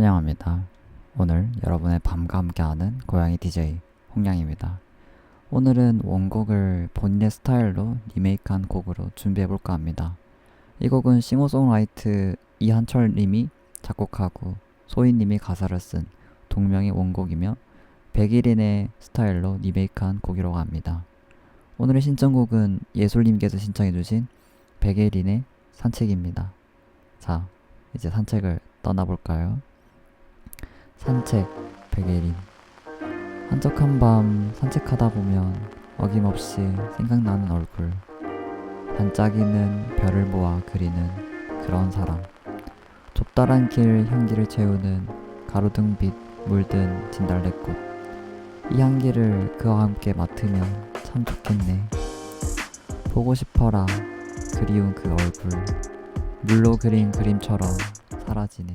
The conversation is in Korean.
환영합니다. 오늘 여러분의 밤과 함께하는 고양이 DJ 홍양입니다. 오늘은 원곡을 본인의 스타일로 리메이크한 곡으로 준비해볼까 합니다. 이 곡은 싱어송라이트 이한철님이 작곡하고 소희님이 가사를 쓴 동명의 원곡이며 백일인의 스타일로 리메이크한 곡이라고 합니다. 오늘의 신청곡은 예술님께서 신청해주신 백일인의 산책입니다. 자, 이제 산책을 떠나볼까요? 산책 백예린 한적한 밤 산책하다 보면 어김없이 생각나는 얼굴. 반짝이는 별을 모아 그리는 그런 사람. 좁다란 길 향기를 채우는 가로등빛 물든 진달래꽃. 이 향기를 그와 함께 맡으면 참 좋겠네. 보고 싶어라 그리운 그 얼굴. 물로 그린 그림처럼 사라지네